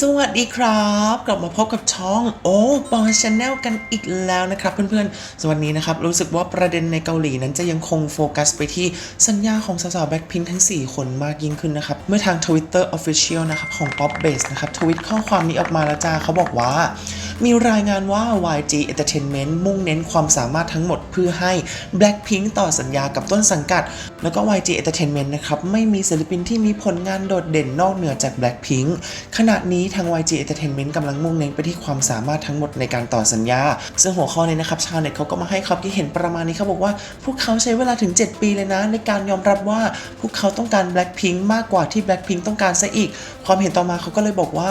สวัสดีครับ กลับมาพบกับช่องโอ้ปอชแนลกันอีกแล้วนะครับ เพื่อนๆสวันนี้นะครับ รู้สึกว่าประเด็นในเกาหลีนั้นจะยังคงโฟกัสไปที่สัญญาของสาวๆแบ็คพิงทั้ง 4 คนมากยิ่งขึ้นนะครับ เมื่อทาง Twitter Official นะครับ ของ Pop Base นะครับ ทวิตข้อความนี้ออกมาแล้วจ้าเขาบอกว่า มีรายงานว่า YG Entertainment มุ่งเน้นความสามารถทั้งหมดเพื่อให้ Blackpink ต่อสัญญากับต้นสังกัด แล้วก็ YG Entertainment นะครับ ไม่มีศิลปินที่มีผลงานโดดเด่นนอกเหนือจาก Blackpink ขณะนี้ทาง YG Entertainment กำลังมุ่งเน้นไปที่ความสามารถทั้งหมดในการต่อสัญญา ซึ่งหัวข้อนี้นะครับชาวเน็ตเขาก็มาให้ความคิดเห็นประมาณนี้เขาบอกว่า พวกเขาใช้เวลาถึง 7 ปีเลยนะ ในการยอมรับว่าพวกเขาต้องการ Blackpink มากกว่าที่ Blackpink ต้องการซะอีก ความเห็นต่อมาเขาก็เลยบอกว่า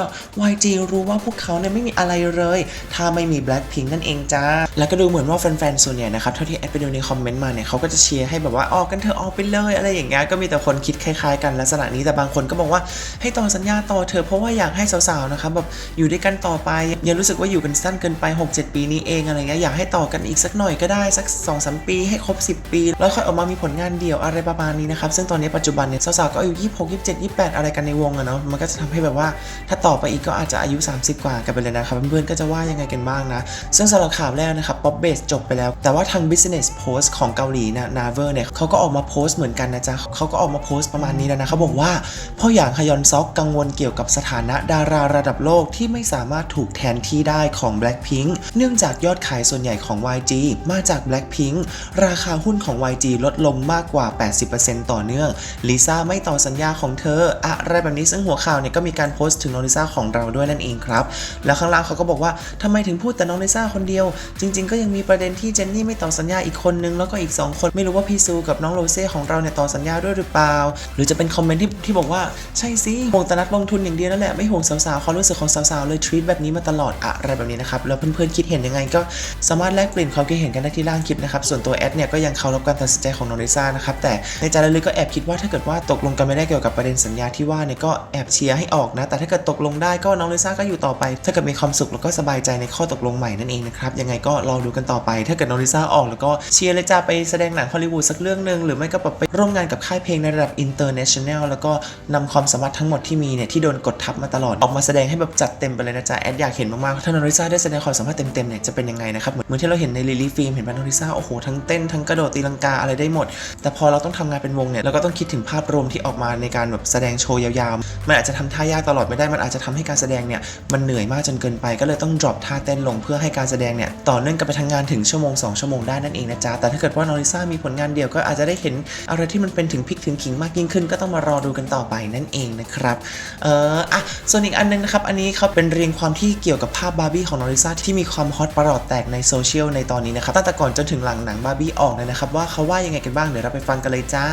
YG รู้ว่าพวกเขาเนี่ยไม่มีอะไรเลยถ้าไม่มี Blackpink นั่นเองจ้า แล้วก็ดูเหมือนว่าแฟนๆ ส่วนใหญ่นะครับ เท่าที่แอดไปดูในคอมเมนต์มาเนี่ยเขาก็จะเชียร์ให้แบบว่าออกกันเถอะออกไปเลย อะไรอย่างเงี้ย ก็มีแต่คนคิดคล้ายๆ กันลักษณะนี้ แต่บางคนก็บอกว่าให้ต่อสัญญาต่อเถอเพราะว่าอยากให้สาวๆ นะครับแบบอยู่ด้วยกันต่อไป อย่ารู้สึกว่าอยู่กันสั้นเกินไป 6-7 ปีนี้เองอะไรเงี้ย อยากให้ต่อกันอีกสักหน่อยก็ได้สัก 2-3 ปีให้ครบ 10 ปี แล้วค่อยออกมามีผลงานเดี่ยวอะไรประมาณนี้นะครับ ซึ่งตอนนี้ปัจจุบันเนี่ยสาวๆ ก็อายุ26 27 28 อะไรกันในวงอะเนาะ มันก็จะทำให้แบบว่าถ้าต่อไปอีกก็อาจจะอายุ 30 กว่ากันไปเลยนะครับเพื่อนๆก็จะว่ายังไงกันบ้างนะ ซึ่งสำหรับข่าวแรกนะครับ Pop Base จบไปแล้ว แต่ว่าทาง Business Post ของเกาหลีนะ Naver เนี่ยเขาก็ออกมาโพสต์เหมือนกันนะจ๊ะเขาก็ออกมาโพสต์ประมาณนี้แล้วนะเขาบอกว่าพ่ออย่างฮยอนซอกกังวลเกี่ยวกับสถานะดาราระดับโลกที่ไม่สามารถถูกแทนที่ได้ของ Blackpink เนื่องจากยอดขายส่วนใหญ่ของ YG มาจาก Blackpink ราคาหุ้นของ YG ลดลงมากกว่า 80%ต่อเนื่องลิซ่าไม่ต่อสัญญาของเธออะไรแบบนี้ซึ่งหัวข่าวเนี่ยก็มีการโพสต์ถึงโนลิซ่าของเราด้วยนั่นเองครับ แล้วข้างล่างเขาก็บอกว่าทำไมถึงพูดแต่น้องลิซ่าคนเดียว จริง ๆ ก็ยังมีประเด็นที่เจนนี่ไม่ต่อสัญญาอีกคนนึงแล้วก็อีก 2 คนไม่รู้ว่าพี่ซูกับน้องโรเซ่ของเราเนี่ยต่อสัญญาด้วยหรือเปล่า หรือจะเป็นคอมเมนต์ที่ที่บอกว่าใช่สิห่วงแต่นัดลงทุนอย่างเดียวนั่นแหละไม่ห่วงสาวๆความรู้สึกของสาวๆเลยทรีตแบบนี้มาตลอดอะไรแบบนี้นะครับแล้วเพื่อนๆคิดเห็นยังไงก็สามารถแลกเปลี่ยนความคิดเห็นกันได้ที่ล่างคลิปนะครับส่วนตัวแอดเนี่ยก็ยังเคารพการตัดสินใจของน้องลิซ่านะครับแต่ในใจลึกๆก็แอบคิดว่าถ้าเกิดว่าตกลงกันไม่ได้เกี่ยวกับประเด็นสัญญาที่ว่าเนี่ยก็แอบเชียร์ให้ออกนะ แต่ถ้าเกิดตกลงได้ก็น้องลิซ่าก็อยู่ต่อไป ถ้าเกิดมีความสุขแล้วก็สบายใจในข้อตกลงใหม่นั่นเองนะครับ ยังไงก็รอดูกันต่อไป ถ้าเกิดน้องลิซ่าออกแล้วก็เชียร์เลยจ้าไปแสดงหนังฮอลลีวูดสักเรื่องหนึ่งหรือไม่ก็แบบไปร่วมงานกับค่ายเพลงในระดับอินเตอร์เนชั่นแนลแล้วก็นำความสามารถทั้งหมดที่มีเนี่ยที่โดนกดทับมาตลอดออกมาแสดงให้แบบจัดเต็มไปเลยนะจ๊ะแอดอยากเห็นมากๆถ้าน้องลิซ่าได้แสดงความสามารถเต็มๆเนี่ยจะเป็นยังไงนะครับเหมือนที่เราเห็นในลิลี่ฟิล์มเห็นไหมน้องลิซ่าโอ้โหทั้งเต้นทั้งกระโดดตีลังกาอะไรได้หมด แต่พอเราต้องทำงานเป็นวงเนี่ยเราก็ต้องคิดถึงภาพรวมที่ออกมาในการแบบแสดงโชว์ยาวๆมันอาจจะทำท่ายากตลอดไม่ได้มันอาจจะทำให้การแสดงเนี่ยมันเหนื่อยมากจนเกินไปก็เลยต้อง drop ท่าเต้นลงเพื่อให้การแสดงเนี่ยต่อเนื่องกันไปทางงานถึงชั่วโมง 2 ชั่วโมงได้นั่นเองนะจ๊ะ แต่ถ้าเกิดว่าน้องลิซ่ามีผลงานเดียวก็อาจจะได้เห็นอะไรที่มันเป็นถึงพริกถึงขิงมากยิ่งขึ้น ก็ต้องมารอดูกันต่อไปนั่นเองนะครับเอออะส่วนอีกอันนึงนะครับอันนี้เขาเป็นเรียงความที่เกี่ยวกับภาพบาร์บี้ของน้องลิซ่าที่มีความฮอตประหลอดแตกในโซเชียลในตอนนี้นะครับตั้งแต่ก่อนจนถึงหลังหนังบาร์บี้ออกเลยนะครับว่าเขาว่ายังไงกันบ้างเดี๋ยวเราไปฟังกันเลยจ้า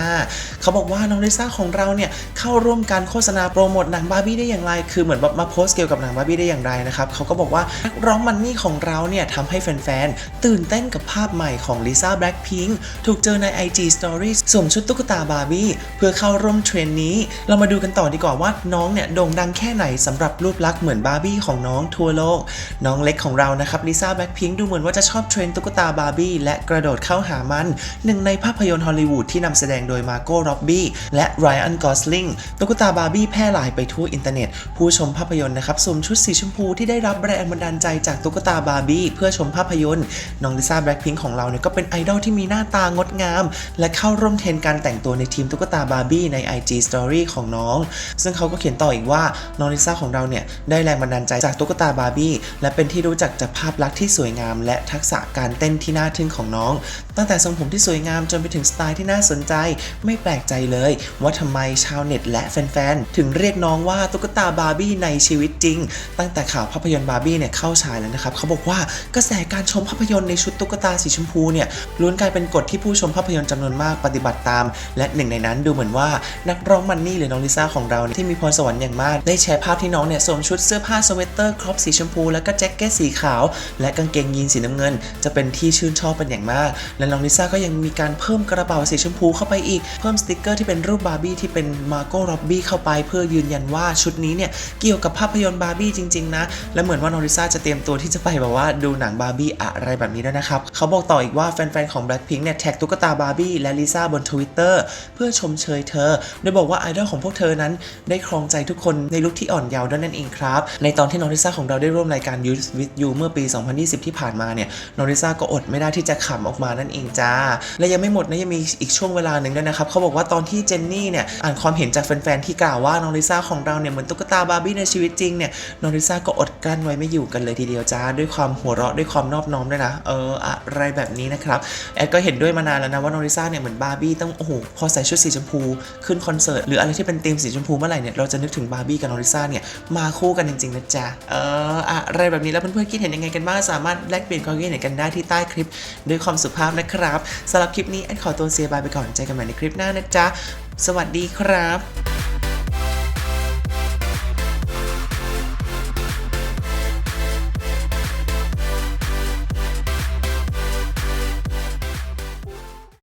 เขาบอกว่าน้องลิซ่าของเราเนี่ยเข้าร่วมการโฆษณาโปรโมทหนังบาร์บี้ได้อย่างไร คือเหมือนแบบมาโพสต์เกี่ยวกับหนังบาร์บี้ได้อย่างไรนะครับเขาก็บอกว่านักร้องมันนี่ของเราเนี่ยทำให้แฟนๆ ตื่นเต้นกับภาพใหม่ของลิซ่าแบล็คพิงค์ถูกเจอใน IG Stories สวมชุดตุ๊กตาบาร์บี้เพื่อเข้าร่วมเทรนด์นี้ เรามาดูกันต่อดีกว่าว่าน้องเนี่ยโด่งดังแค่ไหนสำหรับรูปลักษณ์เหมือนบาร์บี้ของน้องทั่วโลก น้องเล็กของเรานะครับลิซ่าแบล็คพิงค์ดูเหมือนว่าจะชอบเทรนด์ตุ๊กตาบาร์บี้และกระโดดเข้าหามันหนึ่งในภาพยนตร์ฮอลลีวูดที่นำแสดงโดยมาโก้ร็อบบี้และไรอันกอสลิงตุ๊กตาบาร์บี้แพร่หลายไปทั่วอินเทอร์เน็ต ผู้ชมภาพยนตร์นะครับสวมชุดสีชมพูที่ได้รับแรงบันดาลใจจากตุ๊กตาบาร์บี้เพื่อชมภาพยนตร์น้องลิซ่าแบล็คพิงค์ของเราเนี่ยก็เป็นไอดอลที่มีหน้าตางดงาม และเข้าร่วมเทรนการแต่งตัวในทีมตุ๊กตาบาร์บี้ใน IG Story ของน้อง ซึ่งเขาก็เขียนต่ออีกว่าน้องลิซ่าของเราเนี่ยได้แรงบันดาลใจจากตุ๊กตาบาร์บี้และเป็นที่รู้จักจากภาพลักษณ์ที่สวยงาม และทักษะการเต้นที่น่าทึ่งของน้อง ตั้งแต่ทรงผมที่สวยงามจนไปถึงสไตล์ที่น่าสนใจ ไม่แปลกใจเลย ว่าทำไมชาวเน็ตและแฟนๆถึงเรียกน้องว่าตุ๊กตาบาร์บี้ในชีวิตจริง ตั้งแต่ข่าวภาพยนตร์บาร์บี้เนี่ยเข้าฉายแล้วนะครับเขาบอกว่ากระแสการชมภาพยนตร์ในชุดตุ๊กตาสีชมพูเนี่ยล้วนกลายเป็นกฎที่ผู้ชมภาพยนตร์จำนวนมากปฏิบัติตาม และหนึ่งในนั้นดูเหมือนว่านักร้องมันนี่หรือน้องลิซ่าของเราที่มีพรสวรรค์อย่างมาก ได้แชร์ภาพที่น้องเนี่ยสวมชุดเสื้อผ้าสเวตเตอร์ครอปสีชมพู แล้วก็แจ็คเก็ตสีขาว และกางเกงยีนสีน้ำเงิน จะเป็นที่ชื่นชอบเป็นอย่างมาก และน้องลิซ่าก็ยังมีการเพิ่มกระเป๋าสีชมพูเข้าไปอีกเพิ่มสติกเกอร์ที่เป็นรูปบาร์บี้ที่เป็นมาโก้ร็อบบี้เข้าไป เพื่อยืนยันว่าชุดนี้เนี่ยเกี่ยวกับภาพยนตร์บาร์บี้จริงๆนะและเหมือนว่าน้องลิซ่าจะเตรียมตัวที่จะไปแบบว่าดูหนังบาร์บี้อะไรแบบนี้ด้วยนะครับ เขาบอกต่ออีกว่าแฟนๆของ Blackpink เนี่ยแท็กตุ๊กตาบาร์บี้และลิซ่าบน Twitter เพื่อชมเชยเธอ โดยบอกว่าไอดอลของพวกเธอนั้นได้ครองใจทุกคนในลุคที่อ่อนเยาว์ด้วยนั่นเองครับ ในตอนที่น้องลิซ่าของเราได้ร่วมรายการ Youth with You เมื่อปี 2020 ที่ผ่านมาเนี่ยน้องลิซ่าก็อดไม่ได้ที่จะขำออกมานั่นเองจ้า และยังไม่หมดนะยังมีอีกช่วงเวลาหนึ่งด้วยนะครับเขาบอกว่าตอนที่เจนนี่เนี่ยอ่านความเห็นจากแฟนๆที่กล่าวว่าน้องลิซ่าของเราเนี่ยเหมือนตุ๊กตาบาร์บี้ในชีวิตจริงเนี่ยน้องลิซ่าก็อดกลั้นไว้ไม่อยู่กันเลยทีเดียวจ้าด้วยความหัวเราะด้วยความนอบน้อมด้วยนะเอออะไรแบบนี้นะครับแอดก็เห็นด้วยมานานแล้วนะว่าโน้องลิซ่าเนี่ยเหมือนบาร์บี้ต้องโอ้โหพอใส่ชุดสีชมพูขึ้นคอนเสิร์ตหรืออะไรที่เป็นธีมสีชมพูเมื่อไหร่เนี่ยเราจะนึกถึงบาร์บี้กับโน้องลิซ่าเนี่ยมาคู่กันจริงๆนะจ๊ะเอออะไรแบบนี้แล้วเพื่อนๆคิดเห็นยังไงกันบ้างสามารถแลกเปลี่ยนความคิดเห็นกันได้ที่ใต้คลิป ด้วยความสุภาพนะครับสำหรับคลิปนี้แอดขอตัวเซียบายไปก่อนเจอกันใหม่ในคลิปหน้านะจ๊ะสวัสดีครับ